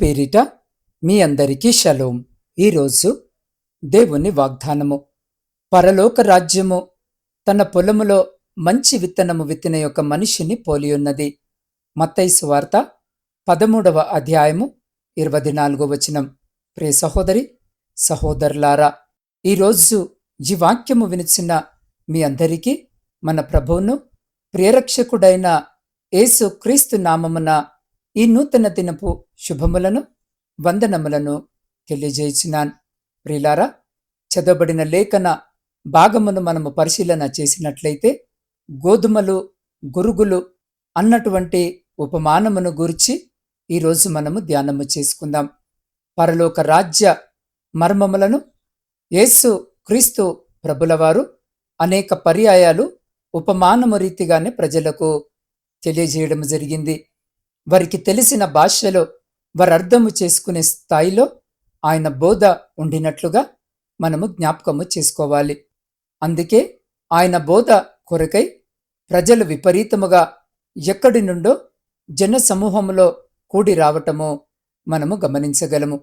పేరిట మీ అందరికీ షలోం. ఈరోజు దేవుని వాగ్దానము. పరలోక రాజ్యము తన పొలములో మంచి విత్తనము విత్తిన యొక్క మనిషిని పోలియున్నది మత్తైసు వార్త పదమూడవ అధ్యాయము ఇరవై నాలుగో వచనం. ప్రే సహోదరి సహోదరులారా ఈరోజు ఈ వాక్యము వినిచిన మీ అందరికీ మన ప్రభువును ప్రియరక్షకుడైన యేసు క్రీస్తు నామమున ఈ నూతన దినపు శుభములను వందనములను తెలియజేసినాన్. ప్రిలారా చదవబడిన లేఖన భాగమును మనము పరిశీలన చేసినట్లయితే గోధుమలు గురుగులు అన్నటువంటి ఉపమానమును గురించి ఈరోజు మనము ధ్యానము చేసుకుందాం. పరలోక రాజ్య మర్మములను యేసు క్రీస్తు ప్రభులవారు అనేక పర్యాయాలు ఉపమానము రీతిగానే ప్రజలకు తెలియజేయడం జరిగింది. వారికి తెలిసిన భాషలో వారు అర్థము చేసుకునే స్థాయిలో ఆయన బోధ ఉండినట్లుగా మనము జ్ఞాపకము చేసుకోవాలి. అందుకే ఆయన బోధ కొరకై ప్రజలు విపరీతముగా ఎక్కడి నుండో జనసమూహంలో కూడి రావటము మనము గమనించగలము.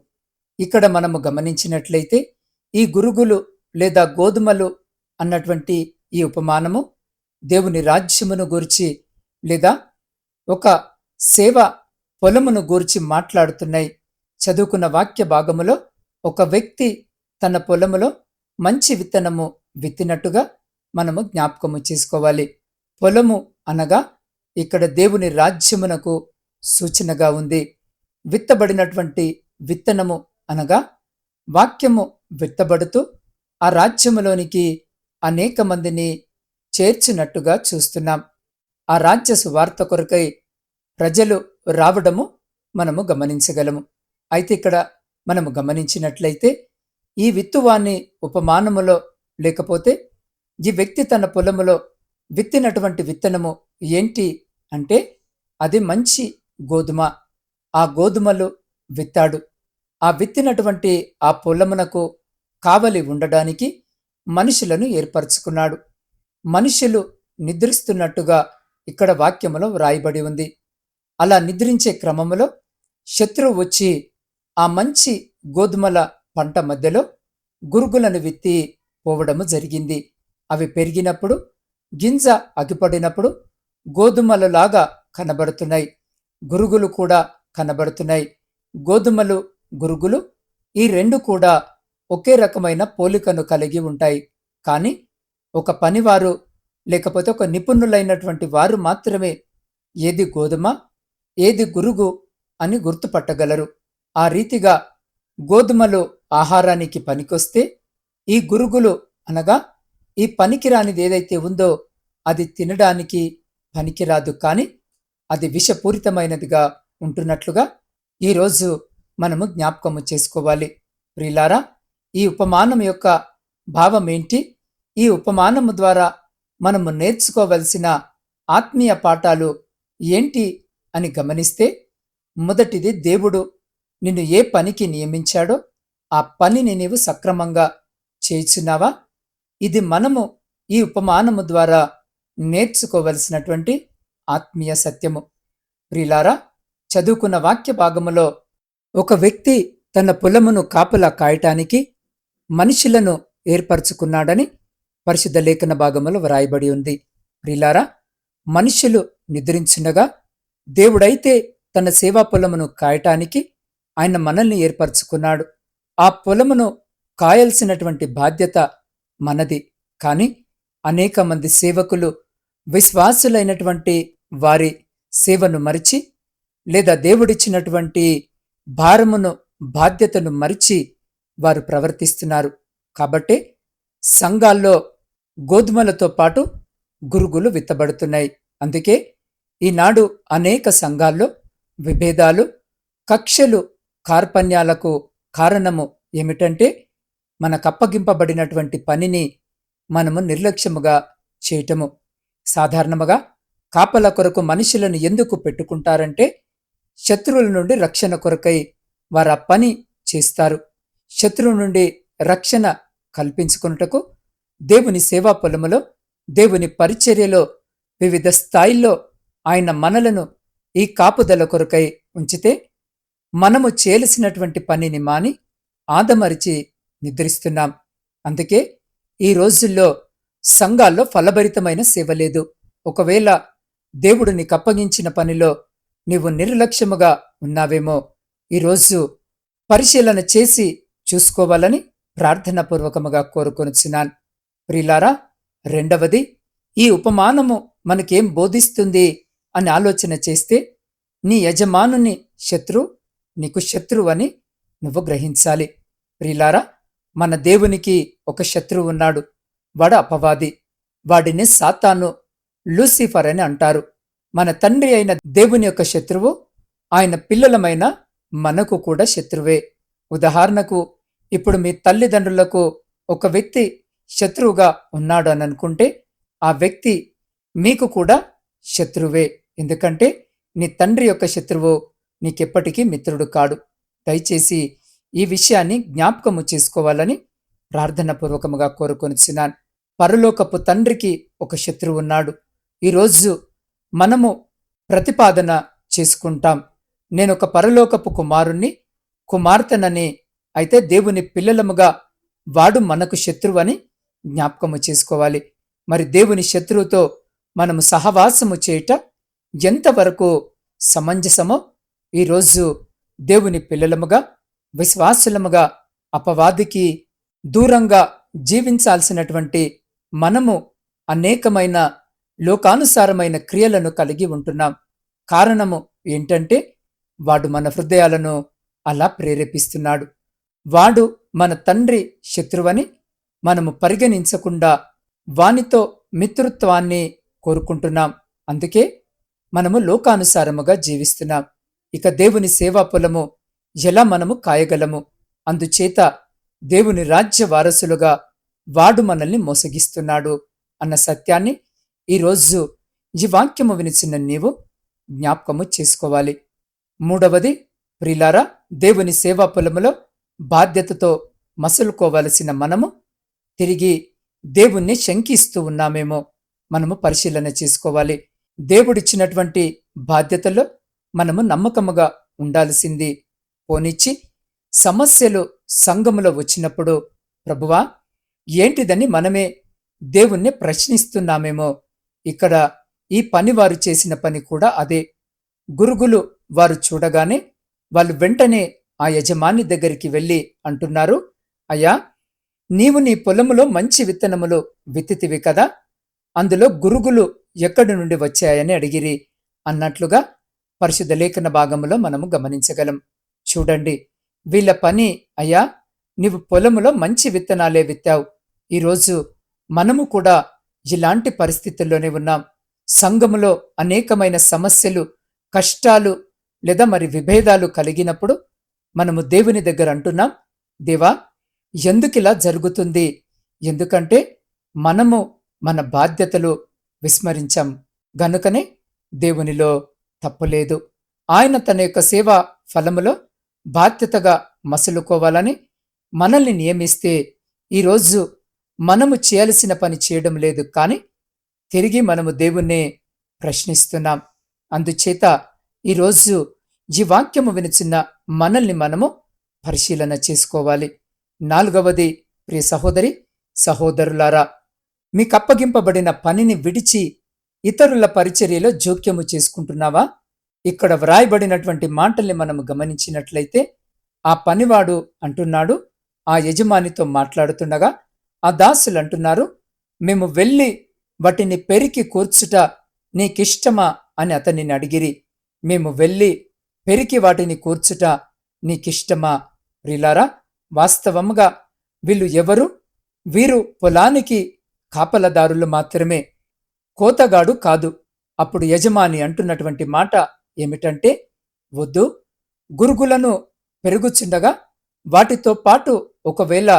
ఇక్కడ మనము గమనించినట్లయితే ఈ గురుగులు లేదా గోధుమలు అన్నటువంటి ఈ ఉపమానము దేవుని రాజ్యమును గూర్చి లేదా ఒక సేవ పొలమును గూర్చి మాట్లాడుతున్నాయి. చదువుకున్న వాక్య భాగములో ఒక వ్యక్తి తన పొలములో మంచి విత్తనము విత్తినట్టుగా మనము జ్ఞాపకము చేసుకోవాలి. పొలము అనగా ఇక్కడ దేవుని రాజ్యమునకు సూచనగా ఉంది. విత్తబడినటువంటి విత్తనము అనగా వాక్యము విత్తబడుతూ ఆ రాజ్యములోనికి అనేక మందిని చేర్చినట్టుగా చూస్తున్నాం. ఆ రాజ్య సువార్త కొరకై ప్రజలు రావడము మనము గమనించగలము. అయితే ఇక్కడ మనము గమనించినట్లయితే ఈ విత్తువాన్ని ఉపమానములో లేకపోతే ఈ వ్యక్తి తన పొలములో విత్తినటువంటి విత్తనము ఏంటి అంటే అది మంచి గోధుమ. ఆ గోధుమలు విత్తాడు. ఆ విత్తినటువంటి ఆ పొలమునకు కావలి ఉండడానికి మనుషులను ఏర్పరచుకున్నాడు. మనుషులు నిద్రిస్తున్నట్టుగా ఇక్కడ వాక్యములో వ్రాయబడి ఉంది. అలా నిద్రించే క్రమములో శత్రువు వచ్చి ఆ మంచి గోధుమల పంట మధ్యలో గురుగులను విత్తి పోవడము జరిగింది. అవి పెరిగినప్పుడు గింజ అగిపడినప్పుడు గోధుమలలాగా కనబడుతున్నాయి. గురుగులు కూడా కనబడుతున్నాయి. గోధుమలు గురుగులు ఈ రెండు కూడా ఒకే రకమైన పోలికను కలిగి ఉంటాయి. కానీ ఒక పనివారు లేకపోతే ఒక నిపుణులైనటువంటి వారు మాత్రమే ఏది గోధుమ ఏది గురుగు అని గుర్తుపట్టగలరు. ఆ రీతిగా గోధుమలు ఆహారానికి పనికొస్తే ఈ గురుగులు అనగా ఈ పనికిరానిది ఏదైతే ఉందో అది తినడానికి పనికిరాదు కానీ అది విషపూరితమైనదిగా ఉంటున్నట్లుగా ఈరోజు మనము జ్ఞాపకము చేసుకోవాలి. ప్రిలారా ఈ ఉపమానం యొక్క భావం ఏంటి? ఈ ఉపమానము ద్వారా మనము నేర్చుకోవలసిన ఆత్మీయ పాఠాలు ఏంటి? అని గమనిస్తే మొదటిది దేవుడు నిన్ను ఏ పనికి నియమించాడో ఆ పనిని నీవు సక్రమంగా చేయుచున్నావా? ఇది మనము ఈ ఉపమానము ద్వారా నేర్చుకోవలసినటువంటి ఆత్మీయ సత్యము. ప్రిలారా చదువుకున్న వాక్య భాగములో ఒక వ్యక్తి తన పొలమును కాపలా కాయటానికి మనుషులను ఏర్పరచుకున్నాడని పరిశుద్ధ లేఖన భాగములో వ్రాయబడి ఉంది. ప్రిలారా మనుషులు నిద్రించుండగా దేవుడైతే తన సేవా పొలమును కాయటానికి ఆయన మనల్ని ఏర్పరచుకున్నాడు. ఆ పొలమును కాయాల్సినటువంటి బాధ్యత మనది. కానీ అనేక మంది సేవకులు విశ్వాసులైనటువంటి వారి సేవను మరిచి లేదా దేవుడిచ్చినటువంటి భారమును బాధ్యతను మరిచి వారు ప్రవర్తిస్తున్నారు. కాబట్టే సంఘాల్లో గోధుమలతో పాటు గురుగులు విత్తబడుతున్నాయి. అందుకే ఈనాడు అనేక సంఘాల్లో విభేదాలు కక్షలు కార్పణ్యాలకు కారణము ఏమిటంటే మనకప్పగింపబడినటువంటి పనిని మనము నిర్లక్ష్యముగా చేయటము. సాధారణముగా కాపల కొరకు మనుషులను ఎందుకు పెట్టుకుంటారంటే శత్రువుల నుండి రక్షణ కొరకై వారు ఆ పని చేస్తారు. శత్రువు నుండి రక్షణ కల్పించుకున్నటకు దేవుని సేవా పొలములో దేవుని పరిచర్యలో వివిధ స్థాయిల్లో ఆయన మనలను ఈ కాపుదల కొరకై ఉంచితే మనము చేయాల్సినటువంటి పనిని మాని ఆదమరిచి నిద్రిస్తున్నాం. అందుకే ఈ రోజుల్లో సంఘాల్లో ఫలభరితమైన సేవ లేదు. ఒకవేళ దేవుడు నీకు అప్పగించిన పనిలో నీవు నిర్లక్ష్యముగా ఉన్నావేమో ఈరోజు పరిశీలన చేసి చూసుకోవాలని ప్రార్థనాపూర్వకముగా కోరుకొనిచున్నాను. ప్రిలారా రెండవది ఈ ఉపమానము మనకేం బోధిస్తుంది? అని ఆలోచన చేస్తే నీ యజమానుని శత్రు నీకు శత్రువు అని నువ్వు గ్రహించాలి. ప్రిలారా మన దేవునికి ఒక శత్రువు ఉన్నాడు. వాడు అపవాది. వాడిని సాతాను లూసిఫర్ అని అంటారు. మన తండ్రి అయిన దేవుని యొక్క శత్రువు ఆయన పిల్లలమైన మనకు కూడా శత్రువే. ఉదాహరణకు ఇప్పుడు మీ తల్లిదండ్రులకు ఒక వ్యక్తి శత్రువుగా ఉన్నాడు అని అనుకుంటే ఆ వ్యక్తి మీకు కూడా శత్రువే. ఎందుకంటే నీ తండ్రి యొక్క శత్రువు నీకెప్పటికీ మిత్రుడు కాడు. దయచేసి ఈ విషయాన్ని జ్ఞాపకము చేసుకోవాలని ప్రార్థనపూర్వకముగా కోరుకొనిచ్చినాను పరలోకపు తండ్రికి ఒక శత్రువు ఉన్నాడు. ఈరోజు మనము ప్రతిపాదన చేసుకుంటాం. నేను ఒక పరలోకపు కుమారుణ్ణి కుమార్తెనని అయితే దేవుని పిల్లలముగా వాడు మనకు శత్రువు అని జ్ఞాపకము చేసుకోవాలి. మరి దేవుని శత్రువుతో మనము సహవాసము చేయుట ఎంతవరకు సమంజసమో ఈరోజు దేవుని పిల్లలముగా విశ్వాసులముగా అపవాదికి దూరంగా జీవించాల్సినటువంటి మనము అనేకమైన లోకానుసారమైన క్రియలను కలిగి ఉంటున్నాం. కారణము ఏంటంటే వాడు మన హృదయాలను అలా ప్రేరేపిస్తున్నాడు. వాడు మన తండ్రి శత్రువని మనము పరిగణించకుండా వానితో మిత్రుత్వాన్ని కోరుకుంటున్నాం. అందుకే మనము లోకానుసారముగా జీవిస్తున్నాం. ఇక దేవుని సేవా పొలము ఎలా మనము కాయగలము? అందుచేత దేవుని రాజ్య వారసులుగా వాడు మనల్ని మోసగిస్తున్నాడు అన్న సత్యాన్ని ఈరోజు ఈ వాక్యము వినిచిన నీవు జ్ఞాపకము చేసుకోవాలి. మూడవది ప్రిలారా దేవుని సేవా పొలములో బాధ్యతతో మసులుకోవలసిన మనము తిరిగి దేవుణ్ణి శంకిస్తూ ఉన్నామేమో మనము పరిశీలన చేసుకోవాలి. దేవుడిచ్చినటువంటి బాధ్యతలో మనము నమ్మకముగా ఉండాల్సింది. పోనిచ్చి సమస్యలు సంఘములో వచ్చినప్పుడు ప్రభువా ఏంటిదని మనమే దేవుణ్ణి ప్రశ్నిస్తున్నామేమో. ఇక్కడ ఈ పని వారు చేసిన పని కూడా అదే. గురుగులు వారు చూడగానే వాళ్ళు వెంటనే ఆ యజమాని దగ్గరికి వెళ్ళి అంటున్నారు అయ్యా నీవు నీ పొలములో మంచి విత్తనములు విత్తితివి కదా? అందులో గురుగులు ఎక్కడి నుండి వచ్చాయని అడిగిరి అన్నట్లుగా పరిశుద్ధ లేఖన భాగంలో మనము గమనించగలం. చూడండి వీళ్ళ పని అయ్యా నీవు పొలములో మంచి విత్తనాలే విత్తావు. ఈరోజు మనము కూడా ఇలాంటి పరిస్థితుల్లోనే ఉన్నాం. సంఘములో అనేకమైన సమస్యలు కష్టాలు లేదా మరి విభేదాలు కలిగినప్పుడు మనము దేవుని దగ్గర అంటున్నాం దేవా ఎందుకిలా జరుగుతుంది? ఎందుకంటే మనము మన బాధ్యతలు విస్మరించాం. గనుకనే దేవునిలో తప్పులేదు. ఆయన తన యొక్క సేవా ఫలములో బాధ్యతగా మసులుకోవాలని మనల్ని నియమిస్తే ఈరోజు మనము చేయాల్సిన పని చేయడం లేదు కానీ తిరిగి మనము దేవుణ్ణి ప్రశ్నిస్తున్నాం. అందుచేత ఈరోజు ఈ వాక్యము వినిచిన మనల్ని మనము పరిశీలన చేసుకోవాలి. నాలుగవది ప్రియ సహోదరి సహోదరులారా మీకు అప్పగింపబడిన పనిని విడిచి ఇతరుల పరిచర్యలో జోక్యము చేసుకుంటున్నావా? ఇక్కడ వ్రాయబడినటువంటి మాటల్ని మనము గమనించినట్లయితే ఆ పనివాడు అంటున్నాడు ఆ యజమానితో మాట్లాడుతుండగా ఆ దాసులు అంటున్నారు మేము వెళ్ళి వాటిని పెరికి కూర్చుట నీకిష్టమా అని అతనిని అడిగిరి. మేము వెళ్ళి పెరికి వాటిని కూర్చుట నీకిష్టమా? ప్రిలారా వాస్తవముగా వీళ్ళు ఎవరు? వీరు పొలానికి కాపలదారులు మాత్రమే కోతగాడు కాదు. అప్పుడు యజమాని అంటున్నటువంటి మాట ఏమిటంటే వద్దు గురుగులను పెరుగుచుండగా వాటితో పాటు ఒకవేళ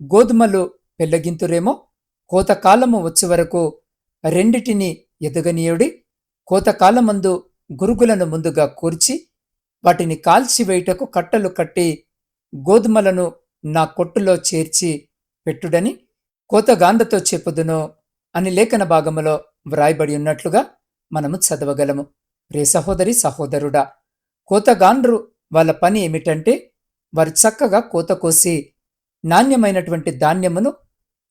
గోధుమలు పెళ్ళగింతురేమో కోతకాలము వచ్చే వరకు రెండిటిని ఎదగనీయుడి కోతకాలమందు గురుగులను ముందుగా కూర్చి వాటిని కాల్చివేయుటకు కట్టలు కట్టి గోధుమలను నా కొట్టులో చేర్చి పెట్టుడని కోతగాంధతో చెప్పుదును అని లేఖన భాగములో వ్రాయబడి ఉన్నట్లుగా మనము చదవగలము. రే సహోదరి సహోదరుడా కోతగాండ్రు వాళ్ళ పని ఏమిటంటే వారు చక్కగా కోత కోసి నాణ్యమైనటువంటి ధాన్యమును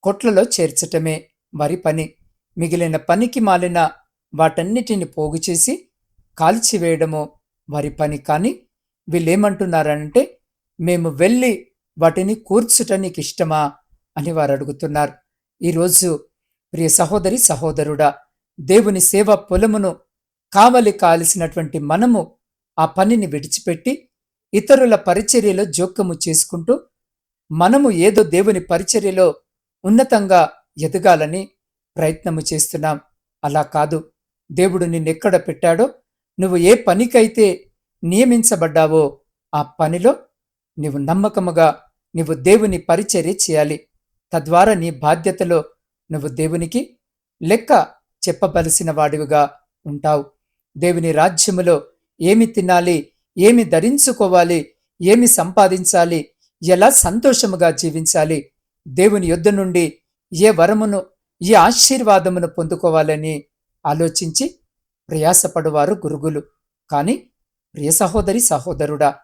కొట్లలో చేర్చటమే వారి పని. మిగిలిన పనికి మాలిన వాటన్నిటిని పోగు చేసి కాల్చివేయడము వారి పని. కానీ వీళ్ళేమంటున్నారంటే మేము వెళ్ళి వాటిని కూర్చుట నీకు ఇష్టమా అని వారు అడుగుతున్నారు. ఈరోజు ప్రియ సహోదరి సహోదరుడా దేవుని సేవ పొలమును కావలి కాల్సినటువంటి మనము ఆ పనిని విడిచిపెట్టి ఇతరుల పరిచర్యలో జోక్యము చేసుకుంటూ మనము ఏదో దేవుని పరిచర్యలో ఉన్నతంగా ఎదగాలని ప్రయత్నము చేస్తున్నాం. అలా కాదు. దేవుడు నిన్నెక్కడ పెట్టాడో నువ్వు ఏ పనికైతే నియమించబడ్డావో ఆ పనిలో నీవు నమ్మకముగా నీవు దేవుని పరిచర్య చేయాలి. తద్వారా నీ బాధ్యతలో నువ్వు దేవునికి లెక్క చెప్పవలసిన వాడివిగా ఉంటావు. దేవుని రాజ్యములో ఏమి తినాలి ఏమి ధరించుకోవాలి ఏమి సంపాదించాలి ఎలా సంతోషముగా జీవించాలి దేవుని యొద్ద నుండి ఏ వరమును ఏ ఆశీర్వాదమును పొందుకోవాలని ఆలోచించి ప్రయాసపడువారు గురుగులు. కాని ప్రియ సహోదరి సహోదరుడా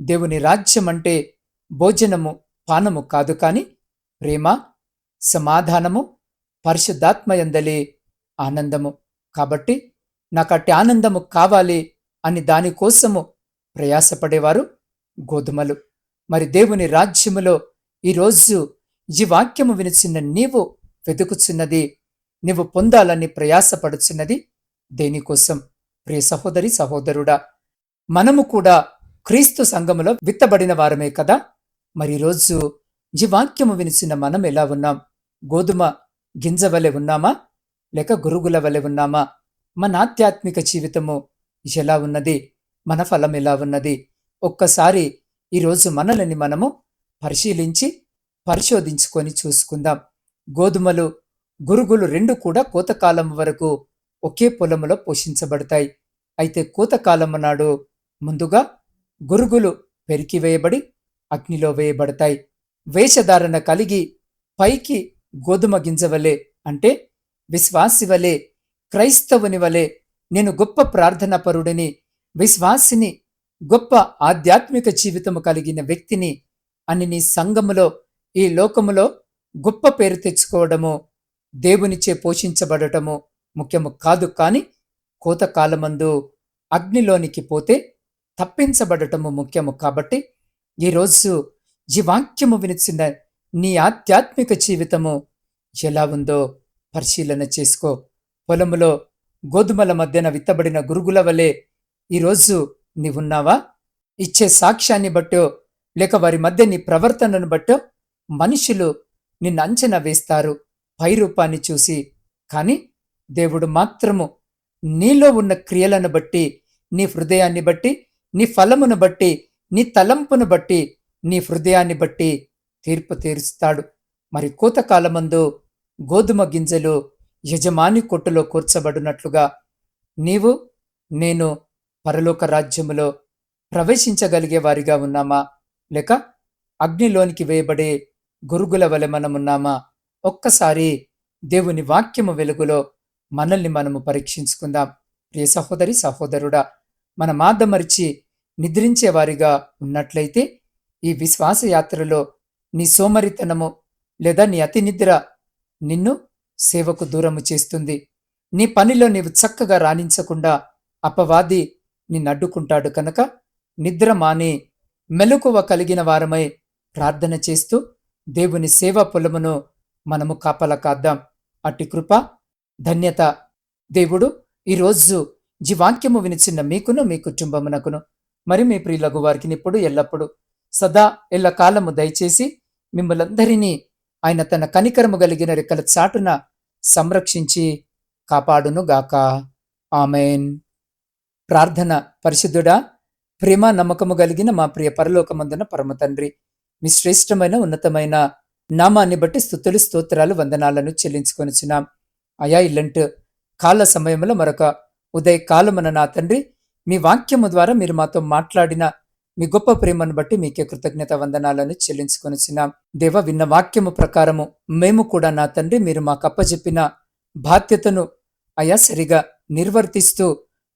దేవుని రాజ్యం అంటే భోజనము పానము కాదు కానీ ప్రేమ సమాధానము పరిశుద్ధాత్మయందలి ఆనందము. కాబట్టి నాకటి ఆనందము కావాలి అని దానికోసము ప్రయాసపడేవారు గోధుమలు. మరి దేవుని రాజ్యములో ఈరోజు ఈ వాక్యము వినిచిన్న నీవు వెతుకుచున్నది నీవు పొందాలని ప్రయాసపడుచున్నది దేనికోసం ప్రియ సహోదరి సహోదరుడా మనము కూడా క్రీస్తు సంఘములో విత్తబడిన వారమే కదా? మరి రోజు ఈ వాక్యము వినిచిన మనం ఎలా ఉన్నాం? గోధుమ గింజ వలె ఉన్నామా? లేక గురుగుల వలె ఉన్నామా? మన ఆధ్యాత్మిక జీవితము ఎలా ఉన్నది? మన ఫలం ఎలా ఉన్నది? ఒక్కసారి ఈరోజు మనల్ని మనము పరిశీలించి పరిశోధించుకొని చూసుకుందాం. గోధుమలు గురుగులు రెండు కూడా కోతకాలం వరకు ఒకే పొలములో పోషించబడతాయి. అయితే కోతకాలము నాడు ముందుగా గురుగులు పెరికివేయబడి అగ్నిలో వేయబడతాయి. వేషధారణ కలిగి పైకి గోధుమ గింజ వలె అంటే విశ్వాసివలే క్రైస్తవుని వలె నేను గొప్ప ప్రార్థనాపరుడిని విశ్వాసిని గొప్ప ఆధ్యాత్మిక జీవితము కలిగిన వ్యక్తిని అని నీ సంఘములో ఈ లోకములో గొప్ప పేరు తెచ్చుకోవడము దేవునిచే పోషించబడటము ముఖ్యము కాదు కాని కోతకాలమందు అగ్నిలోనికి పోతే తప్పించబడటము ముఖ్యము కాబట్టి ఈరోజు ఈ వాక్యము వినిచిన నీ ఆధ్యాత్మిక జీవితము ఎలా ఉందో పరిశీలన చేసుకో. పొలములో గోధుమల మధ్యన విత్తబడిన గురుగుల వలె ఈరోజు నీవున్నావా? ఇచ్చే సాక్ష్యాన్ని బట్టో లేక వారి మధ్య నీ ప్రవర్తనను బట్టో మనుషులు నిన్ను అంచనా వేస్తారు పై రూపాన్ని చూసి. కాని దేవుడు మాత్రము నీలో ఉన్న క్రియలను బట్టి నీ హృదయాన్ని బట్టి నీ ఫలమును బట్టి నీ తలంపును బట్టి నీ హృదయాన్ని బట్టి తీర్పు తీరుస్తాడు. మరి కోతకాలమందు గోధుమ గింజలు యజమాని కొట్టులో కూర్చబడినట్లుగా నీవు నేను పరలోక రాజ్యములో ప్రవేశించగలిగే వారిగా ఉన్నామా? లేక అగ్నిలోనికి వేయబడే గురుగుల వలె మనమున్నామా ఒక్కసారి దేవుని వాక్యము వెలుగులో మనల్ని మనము పరీక్షించుకుందాం. ప్రియ సహోదరి సహోదరుడా మన మాదమరిచి నిద్రించేవారిగా ఉన్నట్లయితే ఈ విశ్వాసయాత్రలో నీ సోమరితనము లేదా నీ అతి నిద్ర నిన్ను సేవకు దూరము చేస్తుంది. నీ పనిలో నీవు చక్కగా రాణించకుండా అపవాది నిన్నడ్డుకుంటాడు కనుక నిద్ర మాని మెలకువ కలిగిన వారమై ప్రార్థన చేస్తూ దేవుని సేవా పొలమును మనము కాపల కాద్దాం. అట్టి కృప ధన్యత దేవుడు ఈరోజు జీవాంక్యము వాక్యము వినిచిన్న మీకును మీ కుటుంబమునకును మరి మీ ప్రియులగు వారికి ఇప్పుడు ఎల్లప్పుడు సదా ఎల్ల కాలము దయచేసి మిమ్మలందరినీ ఆయన తన కనికరము కలిగిన రెక్కల చాటున సంరక్షించి కాపాడును గాక ఆమెన్. ప్రార్థన పరిశుద్ధుడా ప్రేమ నమ్మకము కలిగిన మా ప్రియ పరలోకమందున పరమ తండ్రి మీ శ్రేష్టమైన ఉన్నతమైన నామాన్ని బట్టి స్థుతులు స్తోత్రాలు వందనాలను చెల్లించుకొనిచున్నాం. అయా ఇల్లంటు కాల సమయంలో మరొక ఉదయ కాలమున నా తండ్రి మీ వాక్యము ద్వారా మీరు మాతో మాట్లాడిన మీ గొప్ప ప్రేమను బట్టి మీకే కృతజ్ఞత వందనాలను చెల్లించుకొనిచున్నాం. దేవ విన్న వాక్యము ప్రకారము మేము కూడా నా తండ్రి మీరు మాకు అప్పజెప్పిన బాధ్యతను అయా సరిగా నిర్వర్తిస్తూ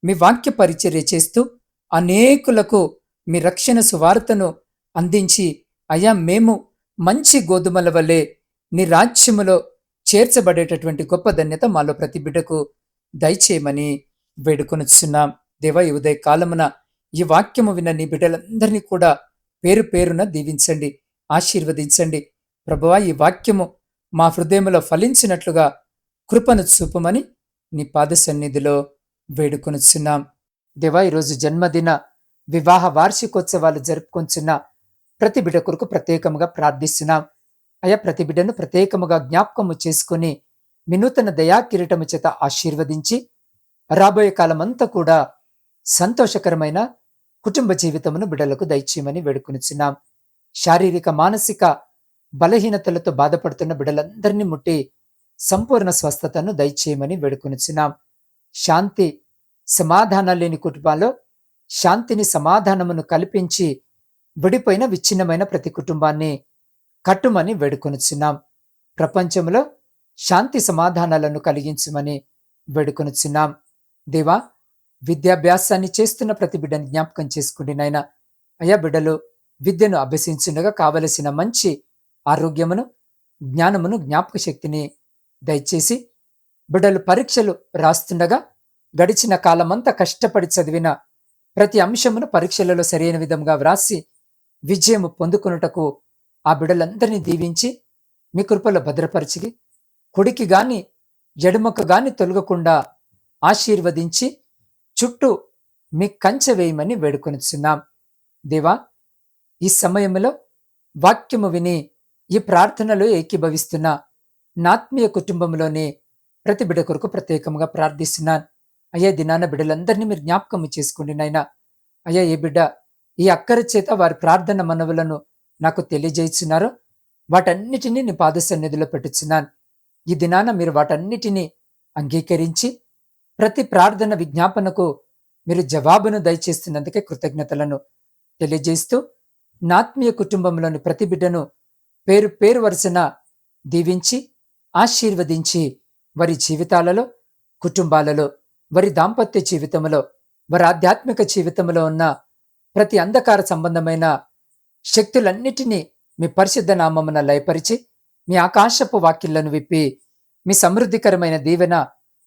మీ వాక్య పరిచర్య చేస్తూ అనేకులకు మీ రక్షణ సువార్తను అందించి అయా మేము మంచి గోధుమల వలె నీ రాజ్యములో చేర్చబడేటటువంటి గొప్ప ధన్యత మాలో ప్రతి బిడ్డకు దయచేయమని వేడుకొనుచున్నాం. దేవ ఈ ఉదయ కాలమున ఈ వాక్యము విన్న నీ బిడ్డలందరినీ కూడా పేరు పేరున దీవించండి ఆశీర్వదించండి. ప్రభువా ఈ వాక్యము మా హృదయములో ఫలించినట్లుగా కృపను చూపమని నీ పాద సన్నిధిలో వేడుకొనుచున్నాం. దేవా ఈరోజు జన్మదిన వివాహ వార్షికోత్సవాలు జరుపుకొంచున్న ప్రతి బిడ్డ కొరకు ప్రత్యేకముగా ప్రార్థిస్తున్నాం. అయా ప్రతి బిడ్డను ప్రత్యేకముగా జ్ఞాపకము చేసుకుని వినూతన దయా కిరీటము చేత ఆశీర్వదించి రాబోయే కాలమంతా కూడా సంతోషకరమైన కుటుంబ జీవితమును బిడ్డలకు దయచేయమని వేడుకొనిచున్నాం. శారీరక మానసిక బలహీనతలతో బాధపడుతున్న బిడ్డలందరినీ ముట్టి సంపూర్ణ స్వస్థతను దయచేయమని వేడుకొనిచున్నాం. శాంతి సమాధానాలు లేని కుటుంబాల్లో శాంతిని సమాధానమును కల్పించి విడిపోయిన విచ్ఛిన్నమైన ప్రతి కుటుంబాన్ని కట్టుమని వేడుకొనుచున్నాం. ప్రపంచంలో శాంతి సమాధానాలను కలిగించమని వేడుకొనుచున్నాం. దేవా విద్యాభ్యాసాన్ని చేస్తున్న ప్రతి బిడ్డని జ్ఞాపకం చేసుకుండి నాయన. అయ్యా బిడ్డలు విద్యను అభ్యసించుండగా కావలసిన మంచి ఆరోగ్యమును జ్ఞానమును జ్ఞాపక శక్తిని దయచేసి బిడ్డలు పరీక్షలు రాస్తుండగా గడిచిన కాలమంతా కష్టపడి చదివిన ప్రతి అంశమును పరీక్షలలో సరైన విధంగా వ్రాసి విజయము పొందుకొనుటకు ఆ బిడ్డలందరినీ దీవించి మీ కృపలో భద్రపరిచి కుడికి గాని ఎడుమకు గాని తొలగకుండా ఆశీర్వదించి చుట్టూ మీ కంచె వేయమని వేడుకొనిచున్నాం. దేవా ఈ సమయంలో వాక్యము విని ఈ ప్రార్థనలో ఏకీభవిస్తున్న నాత్మీయ కుటుంబంలోని ప్రతి బిడ్డ కొరకు ప్రత్యేకంగా ప్రార్థిస్తున్నాను. అయ్యా దినాన బిడ్డలందరినీ మీరు జ్ఞాపకము చేసుకోండి నాయన. అయ్యా ఏ బిడ్డ ఈ అక్కర చేత వారి ప్రార్థన మనవులను నాకు తెలియజేస్తున్నారో వాటన్నిటినీ నీ పాద సన్నిధిలో పెట్టుచున్నాను. ఈ దినాన మీరు వాటన్నిటినీ అంగీకరించి ప్రతి ప్రార్థన విజ్ఞాపనకు మీరు జవాబును దయచేస్తున్నందుకే కృతజ్ఞతలను తెలియజేస్తూ నాత్మీయ కుటుంబంలోని ప్రతి బిడ్డను పేరు పేరు వరుసన దీవించి ఆశీర్వదించి వారి జీవితాలలో కుటుంబాలలో వారి దాంపత్య జీవితంలో వారి ఆధ్యాత్మిక జీవితంలో ఉన్న ప్రతి అంధకార సంబంధమైన శక్తులన్నిటినీ మీ పరిశుద్ధ నామమున లయపరిచి మీ ఆకాశపు వాక్యలను విప్పి మీ సమృద్ధికరమైన దీవెన